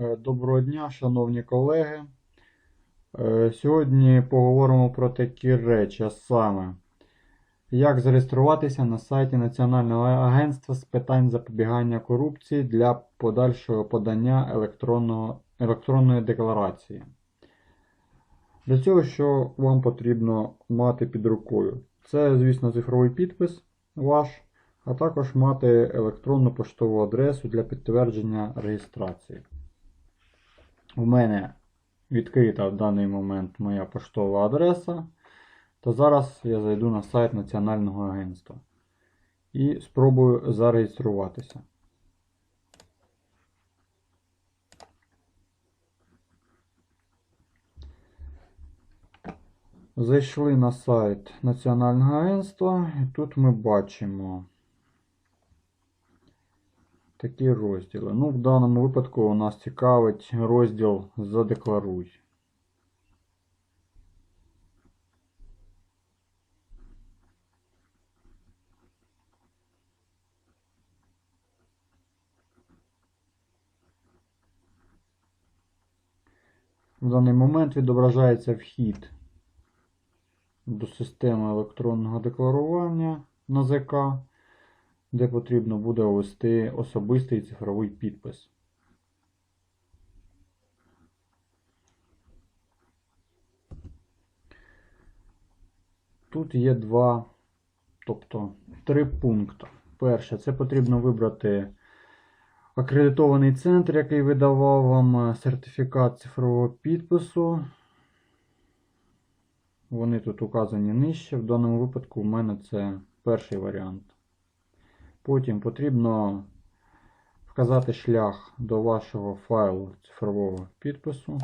Е, Доброго дня, шановні колеги. Е, Сьогодні поговоримо про такі речі, а саме, як зареєструватися на сайті Національного агентства з питань запобігання корупції для подальшого подання електронної декларації. Для цього, що вам потрібно мати під рукою? Це, звісно, цифровий підпис ваш, а також мати електронну поштову адресу для підтвердження реєстрації. У мене відкрита в даний момент моя поштова адреса. Та зараз я зайду на сайт Національного агентства і спробую зареєструватися. Зайшли на сайт Національного агентства, і тут ми бачимо такі розділи. Ну, в даному випадку у нас цікавить розділ Задекларуй. В даний момент відображається вхід до системи електронного декларування на ЗК, де потрібно буде ввести особистий цифровий підпис. Тут є два, тобто три пункти. Перше, це потрібно вибрати акредитований центр, який видавав вам е, сертифікат цифрового підпису. Вони тут указані нижче. В даному випадку в мене це перший варіант. Потім потрібно вказати шлях до вашого файлу цифрового підпису.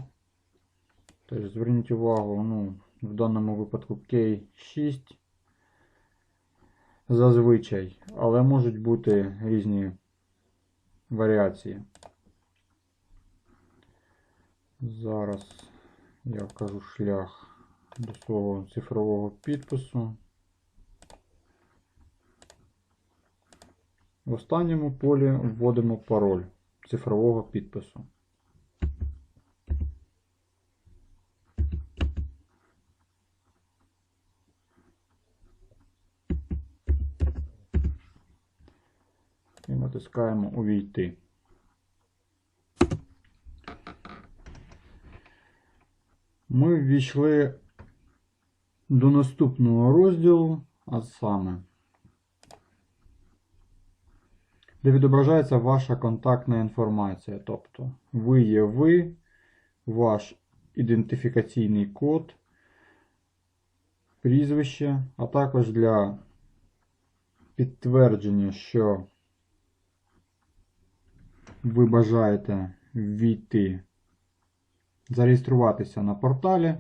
Тож зверніть увагу, ну, в даному випадку K6 зазвичай, але можуть бути різні варіації. Зараз я вкажу шлях до свого цифрового підпису. В останньому полі вводимо пароль цифрового підпису. І натискаємо Увійти. Ми ввійшли до наступного розділу, а саме, де відображається ваша контактна інформація. Тобто, ви є ви, ваш ідентифікаційний код, прізвище, а також для підтвердження, що ви бажаєте ввійти, зареєструватися на порталі,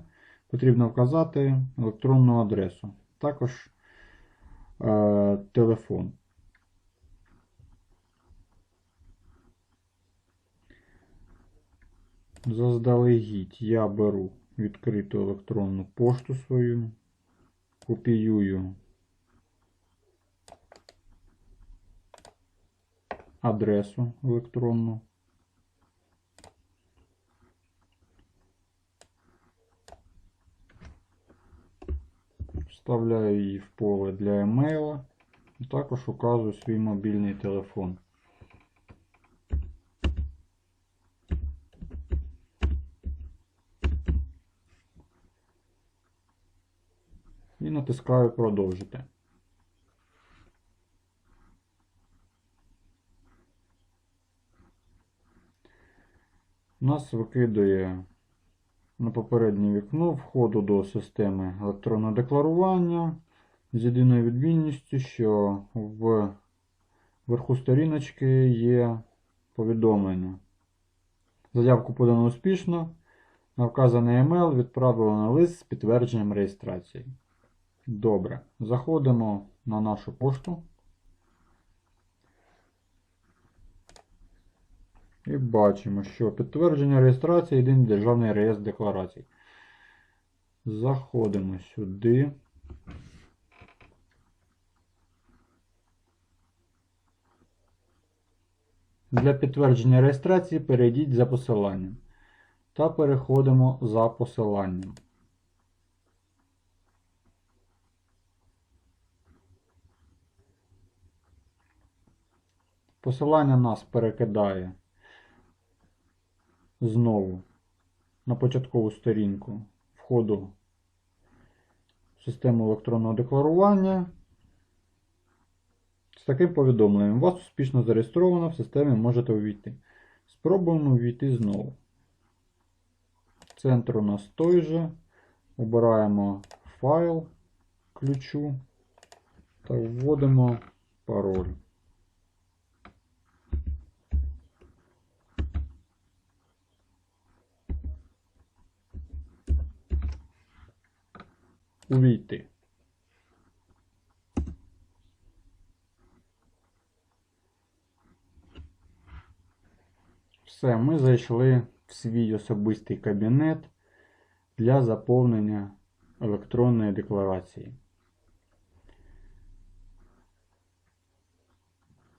потрібно вказати електронну адресу, також е, телефон. Заздалегідь я беру відкриту електронну пошту свою, копіюю адресу електронну. Вставляю її в поле для емейла. Також указую свій мобільний телефон. Натискаю продовжити. Нас викидує на попереднє вікно входу до системи електронного декларування з єдиною відмінністю, що в верху сторіночки є повідомлення. Заявку подано успішно. На вказаний email відправлено лист з підтвердженням реєстрації. Добре. Заходимо на нашу пошту. І бачимо, що підтвердження реєстрації єдиний державний реєстр декларацій. Заходимо сюди. Для підтвердження реєстрації перейдіть за посиланням та переходимо за посиланням. Посилання нас перекидає знову на початкову сторінку входу в систему електронного декларування. З таким повідомленням. Вас успішно зареєстровано, в системі можете увійти. Спробуємо увійти знову. Центр у нас той же. Обираємо файл ключу та вводимо пароль. Увійти. Все, ми зайшли в свій особистий кабінет для заповнення електронної декларації.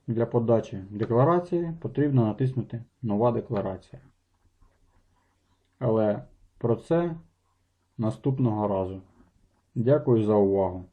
Для подачі декларації потрібно натиснути Нова декларація. Але про це наступного разу. Дякую за увагу.